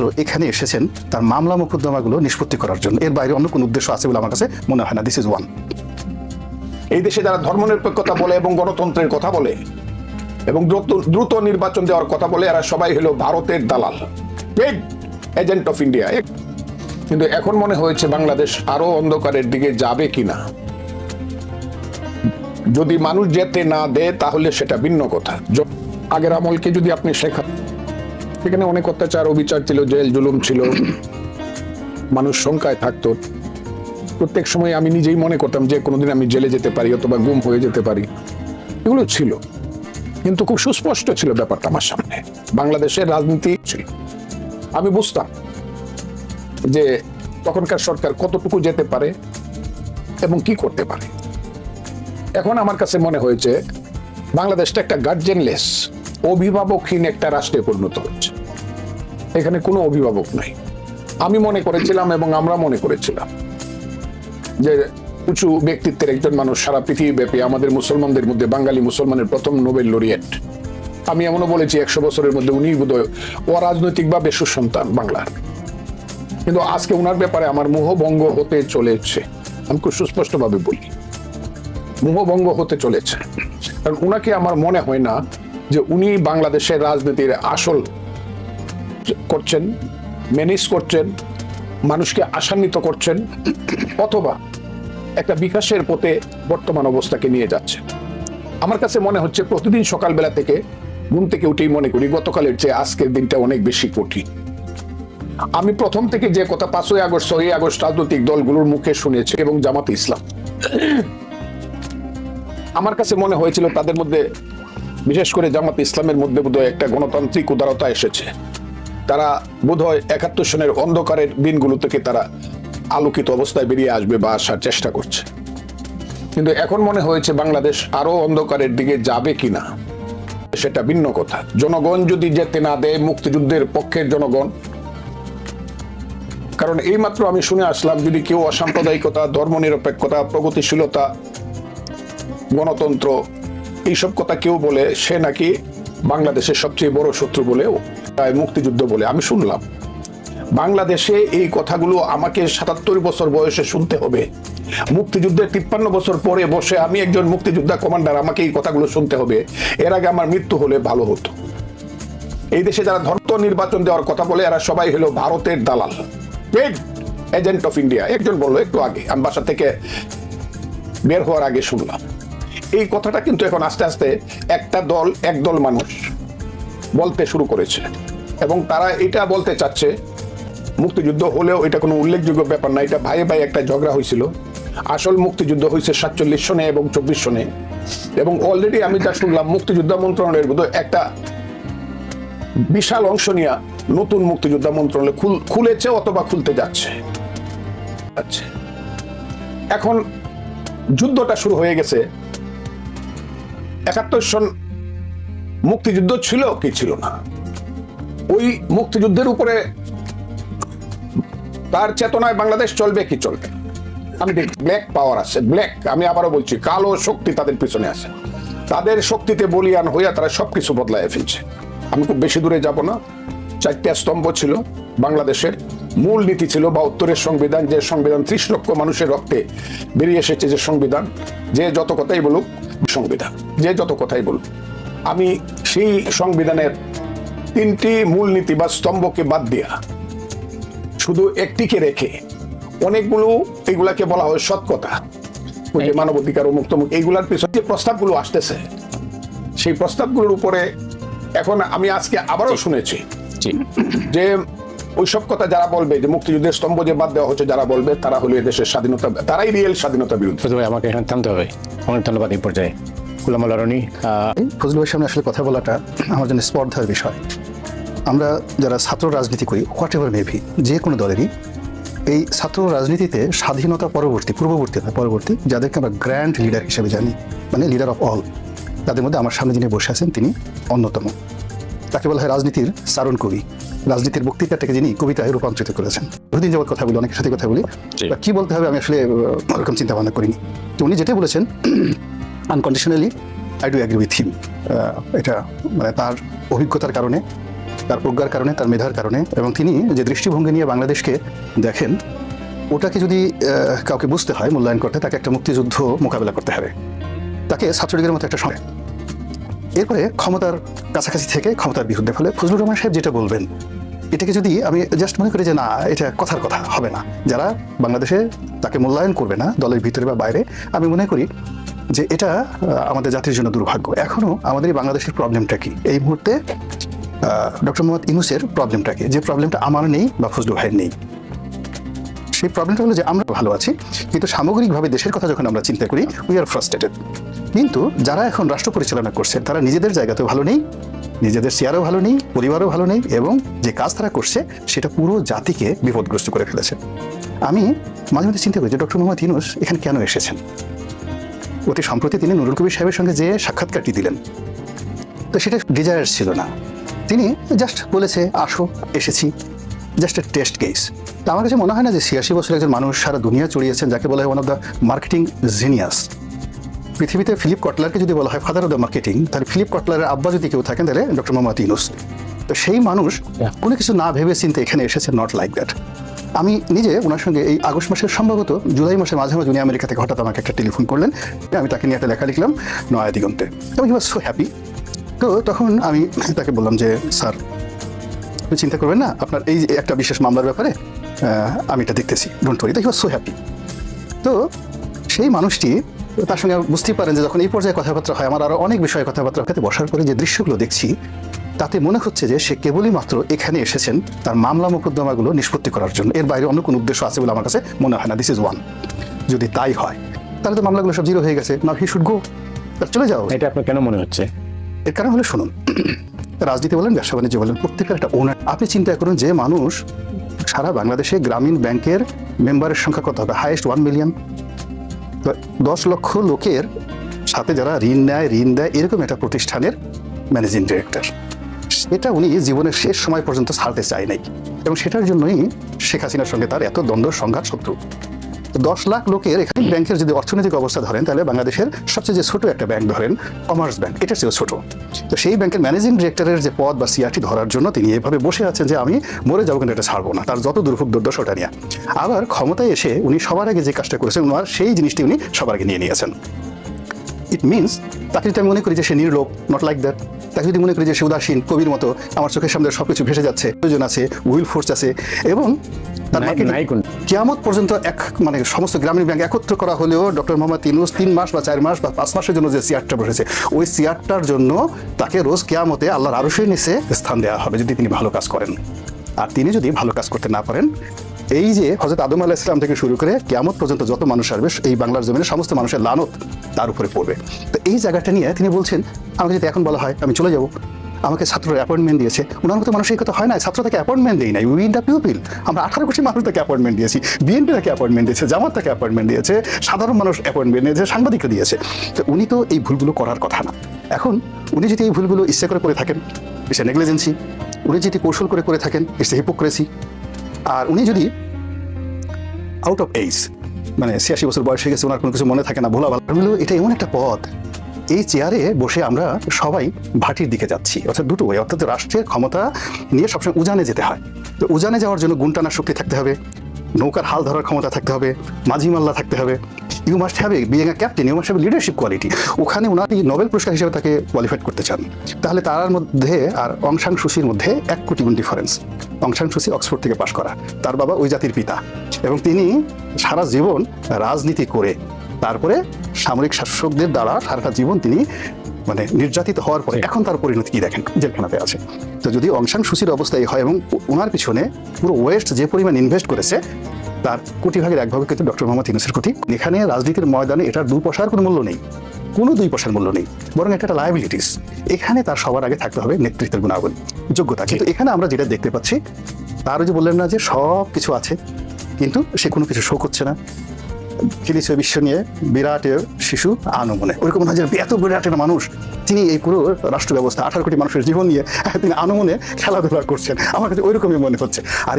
শুধুমাত্র এখানে এসেছেন তার মামলা মোকদ্দমাগুলো নিষ্পত্তি করার জন্য। এর বাইরে অন্য কোনো উদ্দেশ্য আছে বলে আমার কাছে মনে হয় না। দিস ইজ ওয়ান এই দেশে যারা ধর্মনিরপেক্ষতা বলে এবং গণতন্ত্রের কথা বলে এবং দ্রুত নির্বাচন দেওয়ার কথা বলে, এরা সবাই হলো ভারতের দালাল। পেড এজেন্ট অফ ইন্ডিয়া কিন্তু এখন মনে হয়েছে বাংলাদেশ আরও অন্ধকারের দিকে যাবে কিনা। যদি মানুষ যেতে না দেয়, তাহলে সেটা ভিন্ন কথা। আগের আমলকে যদি আপনি শেখা সেখানে অনেক অত্যাচার, অবিচার ছিল, জেল জুলুম ছিল। মানুষ শঙ্কায় থাকতো। প্রত্যেক সময় আমি নিজেই মনে করতাম যে কোনোদিন আমি জেলে যেতে পারি অথবা গুম হয়ে যেতে পারি। এগুলো ছিল। কিন্তু খুব সুস্পষ্ট ছিল ব্যাপারটা আমার সামনে। বাংলাদেশের রাজনীতি ছিল। আমি বুঝতাম যে তখনকার সরকার কতটুকু যেতে পারে এবং কি করতে পারে। এখন আমার কাছে মনে হয়েছে, বাংলাদেশটা একটা গার্জেনলেস অভিভাবকহীন একটা রাষ্ট্রে পরিণত হচ্ছে। এখানে কোনো অভিভাবক নাই। আমি মনে করেছিলাম এবং আমরা মনে করেছিলাম যে উঁচু ব্যক্তিত্বের একজন মানুষ সারা পৃথিবী ব্যাপী আমাদের মুসলমানদের মধ্যে, বাঙালি মুসলমানের প্রথম নোবেল লরিয়েট। আমি এমনও বলেছি একশো বছরের মধ্যে উনি বোধহয় অরাজনৈতিকভাবে সুসন্তান বাংলার। কিন্তু আজকে উনার ব্যাপারে আমার মোহভঙ্গ হতে চলেছে। আমি খুব সুস্পষ্টভাবে বলি। মোহভঙ্গ হতে চলেছে। কারণ উনাকে আমার মনে হয় না যে উনি বাংলাদেশের রাজনীতির আসল করছেন ম্যানেজ করছেন, মানুষকে আশান্বিত করছেন, অথবা একটা বিকাশের পথে বর্তমান অবস্থাকে নিয়ে যাচ্ছে আমার কাছে মনে হচ্ছে প্রতিদিন সকালবেলা থেকে ঘুম থেকে উঠেই মনে করি গতকালের চেয়ে আজকের দিনটা অনেক বেশি কঠিন। আমি প্রথম থেকে যে কথা পাঁচই আগস্ট, ছয়ই আগস্ট রাজনৈতিক দলগুলোর মুখে শুনেছি এবং জামাতে ইসলাম। আমার কাছে মনে হয়েছিল তাদের মধ্যে বিশেষ করে জামাত ইসলামের মধ্যে বোধহয় একটা গণতান্ত্রিক উদারতা এসেছে। তারা বোধহয় একাত্তর সনের অন্ধকারের দিনগুলো থেকে তারা আলোকিত অবস্থায় বেরিয়ে আসবে বা আসার চেষ্টা করছে। কিন্তু এখন মনে হয়েছে বাংলাদেশ আরও অন্ধকারের দিকে যাবে কি না সেটা ভিন্ন কথা। জনগণ যদি যেতে না দেয় মুক্তিযুদ্ধের পক্ষের জনগণ, কারণ এইমাত্র আমি শুনে আসলাম, যদি কেউ অসাম্প্রদায়িকতা, ধর্মনিরপেক্ষতা, প্রগতিশীলতা, গণতন্ত্র এইসব কথা কেউ বলে, সে নাকি বাংলাদেশের সবচেয়ে বড় শত্রু বলেও তাই মুক্তিযুদ্ধ বলে আমি শুনলাম। বাংলাদেশে এই কথাগুলো আমাকে সাতাত্তর বছর বয়সে শুনতে হবে। মুক্তিযুদ্ধের তিপ্পান্ন বছর পরে বসে আমি একজন মুক্তিযোদ্ধা কমান্ডার, আমাকে এই কথাগুলো শুনতে হবে। এর আগে আমার মৃত্যু হলে ভালো হতো। এই দেশে যারা ধর্ম নির্বাচন দেওয়ার কথা বলে, এরা সবাই হলো ভারতের দালাল। এজেন্ট অফ ইন্ডিয়া একজন বলল, একটু আগে, আমি বাসা থেকে বের হওয়ার আগে শুনলাম। এই কথাটা কিন্তু এখন আস্তে আস্তে একটা দল একদল মানুষ বলতে শুরু করেছে। এবং তারা এটা বলতে চাচ্ছে, মুক্তিযুদ্ধ হলেও এটা কোনো উল্লেখযোগ্য ব্যাপার না, এটা ভাইয়ে ভাই একটা ঝগড়া হয়েছিল। আসল মুক্তিযুদ্ধ হয়েছে সাতচল্লিশ সনে এবং চব্বিশ সনে। এবং অলরেডি আমি যা শুনলাম, মুক্তিযোদ্ধা মন্ত্রণালয়ের বোধ একটা বিশাল অংশ নিয়ে নতুন মুক্তিযোদ্ধা মন্ত্রণালয় খুল- খুলেছে অথবা খুলতে যাচ্ছে। আচ্ছা। এখন যুদ্ধটা শুরু হয়ে গেছে। একাত্তর সন মুক্তিযুদ্ধ ছিল কি ছিল না? ওই মুক্তিযুদ্ধের উপরে তার চেতনায় বাংলাদেশ চলবে কি চলবে? আমি দেখি ব্ল্যাক পাওয়ার আছে ব্ল্যাক আমি আবারও বলছি, কালো শক্তি তাদের পিছনে আছে। তাদের শক্তিতে বলিয়ান হইয়া তারা সবকিছু বদলায় ফেলছে। আমি খুব বেশি দূরে যাব না। চারটা স্তম্ভ ছিল বাংলাদেশের। মূল নীতি ছিল বা উত্তরের সংবিধান, যে সংবিধান ত্রিশ লক্ষ মানুষের রক্তে বেরিয়ে এসেছে, যে সংবিধান, যে যত কথাই বলুক সংবিধান। যে যত কথাই বলুক আমি সেই সংবিধানের তিনটি মূলনীতি বা স্তম্ভকে বাদ দিয়া শুধু একটিকে রেখে অনেকগুলো এগুলাকে বলা হয় সৎ কথা। ওই যে মানবাধিকার ও মুক্ত এইগুলার পিছনে যে প্রস্তাবগুলো আসতেছে সেই প্রস্তাবগুলোর উপরে এখন আমি আজকে আবারও শুনেছি যে ওইসব কথা যারা বলবে যে মুক্তিযুদ্ধের স্তম্ভ যে বাদ দেওয়া হচ্ছে যারা বলবে তারা হলো দেশের স্বাধীনতা তারাই রিয়েল স্বাধীনতা বিরুদ্ধে আমাকে এখানে থামতে হবে। অনেক ধন্যবাদ এই পর্যায়ে। কুলাম লরণী ফজলুল ভাইয়ের সামনে আসলে কথা বলাটা আমার জন্য স্পর্ধার বিষয়। আমরা যারা ছাত্র রাজনীতি করি হোয়াট এভার মেভি যে কোনো দলেরই এই ছাত্র রাজনীতিতে স্বাধীনতা পরবর্তী পূর্ববর্তী পরবর্তী যাদেরকে আমরা গ্র্যান্ড লিডার হিসেবে জানি মানে লিডার অফ অল তাদের মধ্যে আমার সামনে যিনি বসে আছেন তিনি অন্যতম। তাকে বলা হয় রাজনীতির সারণ কবি। রাজনীতির বক্তৃতাটাকে যিনি কবিতায় রূপান্তরিত করেছেন বহুদিন যাবত কথা বলি অনেকের সাথে কথা বলি। কি বলতে হবে আমি আসলে ওরকম চিন্তা ভাবনা করিনি। তো উনি যেটা বলেছেন unconditionally I do agree with him এটা মানে তার অভিজ্ঞতার কারণে তার প্রজ্ঞার কারণে তার মেধার কারণে এবং তিনি যে দৃষ্টিভঙ্গি নিয়ে বাংলাদেশকে দেখেন ওটাকে যদি কাউকে বুঝতে হয় মূল্যায়ন করতে তাকে একটা মুক্তিযুদ্ধ মোকাবেলা করতে হবে। তাকে ছাত্রলীগের মতো একটা সময় এরপরে ক্ষমতার কাছাকাছি থেকে ক্ষমতার বিরুদ্ধে ফলে ফজলুর রহমান সাহেব যেটা বলবেন, এটাকে যদি আমি জাস্ট মনে করি যে না, এটা কথার কথা, হবে না। যারা বাংলাদেশে তাকে মূল্যায়ন করবে না, দলের ভিতরে বা বাইরে, আমি মনে করি যে এটা আমাদের জাতির জন্য দুর্ভাগ্য। এখনও আমাদের বাংলাদেশের প্রবলেমটা কি? এই মুহূর্তে ডক্টর মোহাম্মদ ইনুসের প্রবলেমটা কি? যে প্রবলেমটা আমার নেই বা ফজলু ভাইয়ের নেই। সেই প্রবলেমটা হলো যে আমরা ভালো আছি, কিন্তু সামগ্রিকভাবে দেশের কথা যখন আমরা চিন্তা করি উই আর ফ্রাস্ট্রেটেড কিন্তু যারা এখন রাষ্ট্র পরিচালনা করছে, তারা নিজেদের জায়গাতেও ভালো নেই, নিজেদের চেয়ারও ভালো নেই, পরিবারও ভালো নেই, এবং যে কাজ তারা করছে, সেটা পুরো জাতিকে বিপদগ্রস্ত করে ফেলেছে। আমি মাঝে মাঝে চিন্তা করি যে ডক্টর মোহাম্মদ ইউনুস এখানে কেন এসেছেন? অতি সম্প্রতি তিনি নুরুল কবির সাহেবের সঙ্গে যে সাক্ষাৎকারটি দিলেন, তো সেটা ডিজায়ার ছিল না। তিনি জাস্ট বলেছে, আসো, এসেছি। জাস্ট এ টেস্ট কেস তো আমার কাছে মনে হয় না যে ছিয়াশি বছর একজন মানুষ সারা দুনিয়া চড়িয়েছেন যাকে বলা হয় one of the marketing genius পৃথিবীতে ফিলিপ কটলারকে যদি বলা হয় ফাদার অফ দ্য মার্কেটিং তাহলে ফিলিপ কটলারের আব্বা যদি কেউ থাকেন তাহলে ডক্টর মোহাম্মদ ইউনুস। তো সেই মানুষ কোনো কিছু না ভেবে চিন্তে এখানে এসেছে নট লাইক দ্যাট আমি নিজে ওনার সঙ্গে এই আগস্ট মাসের সম্ভবত জুলাই মাসের মাঝে মাঝে উনি আমেরিকা থেকে হঠাৎ আমাকে একটা টেলিফোন করলেন আমি তাকে নিয়ে একটা লেখা লিখলাম নয়া দিগন্তে। এবং হি ওয়াজ সো হ্যাপি তো তখন আমি তাকে বললাম যে স্যার আপনি চিন্তা করবেন না আপনার এই একটা বিশেষ মামলার ব্যাপারে আমি এটা দেখতেছি। Don't worry was so happy তো সেই মানুষটি তার সঙ্গে বুঝতেই পারেন যে যখন এই পর্যায়ে কথাবার্তা হয় আমার আরও অনেক বিষয়ে কথাবার্তা সাথে বসার পরে যে দৃশ্যগুলো দেখছি তাতে মনে হচ্ছে যে সে কেবলই মাত্র এখানে এসেছেন তার মামলা মোকদ্দমাগুলো নিষ্পত্তি করার জন্য। এর বাইরে অন্য কোনো উদ্দেশ্য আছে বলে আমার কাছে মনে হয় না। দিস ইজ ওয়ান যদি তাই হয় তাহলে তো মামলাগুলো সব জিরো হয়ে গেছে। না হি শুড গো চলে যাও। এটা আপনার কেন মনে হচ্ছে? এর কারণ হলো শুনুন রাজনীতি বলেন ব্যবসা বাণিজ্য বলেন প্রত্যেকের একটা ওনার আপনি চিন্তা করুন যে মানুষ সারা বাংলাদেশে গ্রামীণ ব্যাংকের মেম্বারের সংখ্যা কত হবে? হাইয়েস্ট ওয়ান মিলিয়ন দশ লক্ষ লোকের সাথে যারা ঋণ নেয়, ঋণ দেয়, এরকম একটা প্রতিষ্ঠানের ম্যানেজিং ডিরেক্টর এটা উনি জীবনের শেষ সময় পর্যন্ত ছাড়তে চায় নাই। এবং সেটার জন্যই শেখ হাসিনার সঙ্গে তার এত দ্বন্দ্ব, সংঘাত, শত্রু। দশ লাখ লোকের এখানে ব্যাংকের যদি অর্থনৈতিক অবস্থা ধরেন, তাহলে বাংলাদেশের সবচেয়ে যে ছোট একটা ব্যাংক ধরেন কমার্স ব্যাংক এটা চেয়েও ছোট। তো সেই ব্যাংকের ম্যানেজিং ডিরেক্টরের যে পদ বা সিআরটি ধরার জন্য তিনি এভাবে বসে আছেন যে আমি মরে যাব কিন্তু এটা ছাড়বো না, তার যত দুর্ভোগ দুর্দশা ওটা নিয়ে। আবার ক্ষমতায় এসে উনি সবার আগে যে কাজটা করেছেন ওনার সেই জিনিসটি উনি সবার আগে নিয়ে নিয়েছেন। ইট মিনস তাকে যদি আমি মনে করি যে সে নির্লোক নট লাইক দ্যাট তাকে যদি মনে করি যে সে উদাসীন, কবির মতো, আমার চোখের সামনে সবকিছু ভেসে যাচ্ছে, প্রয়োজন আছে উইল ফোর্স আছে, এবং তার কিয়ামত পর্যন্ত এক মানে সমস্ত গ্রামীণ ব্যাংক একত্র করা হলেও ডক্টর মোহাম্মদ ইনুস তিন মাস বা চার মাস বা পাঁচ মাসের জন্য যে চেয়ারটা বসেছে ওই চেয়ারটার জন্য তাকে রোজ কেয়ামতে আল্লাহর আরশের নিচে স্থান দেওয়া হবে যদি তিনি ভালো কাজ করেন। আর তিনি যদি ভালো কাজ করতে না পারেন এই যে হজরত আদম আলাহ ইসলাম থেকে শুরু করে কেয়ামত পর্যন্ত যত মানুষ আসবে এই বাংলার জমিনে সমস্ত মানুষের লানত তার উপরে পড়বে। তো এই জায়গাটা নিয়ে তিনি বলছেন আমাকে যদি এখন বলা হয় আমি চলে যাব। আমাকে ছাত্র অ্যাপয়েন্টমেন্ট দিয়েছে। ওনার মতো মানুষ এই কথা হয় না ছাত্র তাকে অ্যাপয়েন্টমেন্ট দেই নাই। উইন দ্য পিউপিল আমরা আঠারো কোটি মানুষ তাকে অ্যাপয়েন্টমেন্ট দিয়েছি। বিএনপি তাকে অ্যাপয়েন্টমেন্ট দিয়েছে, জামাত তাকে অ্যাপয়েন্টমেন্ট দিয়েছে, সাধারণ মানুষ অ্যাপয়েন্টমেন্ট দিয়েছে সাংবাদিকরা দিয়েছে। তো উনি তো এই ভুলগুলো করার কথা না। এখন উনি যদি এই ভুলগুলো ইচ্ছে করে করে থাকেন সে নেগলিজেন্সি উনি যদি কৌশল করে করে থাকেন সে হিপোক্রেসি আর উনি যদি আউট অফ এইজ মানে ছিয়াশি বছর বয়স হয়ে গেছে ওনার কোনো কিছু মনে থাকে না ভোলা ভালো এটা এমন একটা পথ। এই চেয়ারে বসে আমরা সবাই ভাটির দিকে যাচ্ছি। অর্থাৎ দুটো ওই অর্থাৎ রাষ্ট্রের ক্ষমতা নিয়ে সবসময় উজানে যেতে হয়। তো উজানে যাওয়ার জন্য গুণটানার শক্তি থাকতে হবে, নৌকার হাল ধরার ক্ষমতা থাকতে হবে, মাঝি মাল্লা থাকতে হবে। You must have a a captain you must have leadership quality ওখানে ওনার নোবেল পুরস্কার হিসেবে তাকে কোয়ালিফাইড করতে চান। তাহলে তার মধ্যে আর অংশাং সুশির মধ্যে এক কোটি গুণ ডিফারেন্স অংশাং সুশি অক্সফোর্ড থেকে পাশ করা। তার বাবা ওই জাতির পিতা। এবং তিনি সারা জীবন রাজনীতি করে তারপরে সামরিক শাসকদের দ্বারা সারাটা জীবন তিনি মানে নির্যাতিত হওয়ার পরে এখন তার পরিণতি কি দেখেন? জেলখানাতে আছে। তো যদি অংশাং সুশির অবস্থা এই হয় এবং ওনার পিছনে পুরো ওয়েস্ট যে পরিমাণ ইনভেস্ট করেছে তার কোটি ভাগের এক ভাগে কিন্তু ডক্টর মোহাম্মদ ইউনুসের কোটি। এখানে রাজনীতির ময়দানে এটার দুই পয়সার কোনো মূল্য নেই। কোনো দুই পয়সার মূল্য নেই। বরং এটা একটা লায়াবিলিটিস এখানে তার সবার আগে থাকতে হবে নেতৃত্বের গুণাবলী যোগ্যতা। কিন্তু এখানে আমরা যেটা দেখতে পাচ্ছি তারও যে বললেন না যে সব কিছু আছে কিন্তু সে কোনো কিছু শো করছে না। ফিলিসীয় বিশ্ব নিয়ে বিরাটের শিশু আনমনে। ওইরকম না যে এত বিরাট একটা মানুষ, তিনি এই পুরো রাষ্ট্র ব্যবস্থা আঠারো কোটি মানুষের জীবন নিয়ে তিনি আনমনে খেলাধুলা করছেন। আমার কাছে ওইরকমই মনে হচ্ছে। আর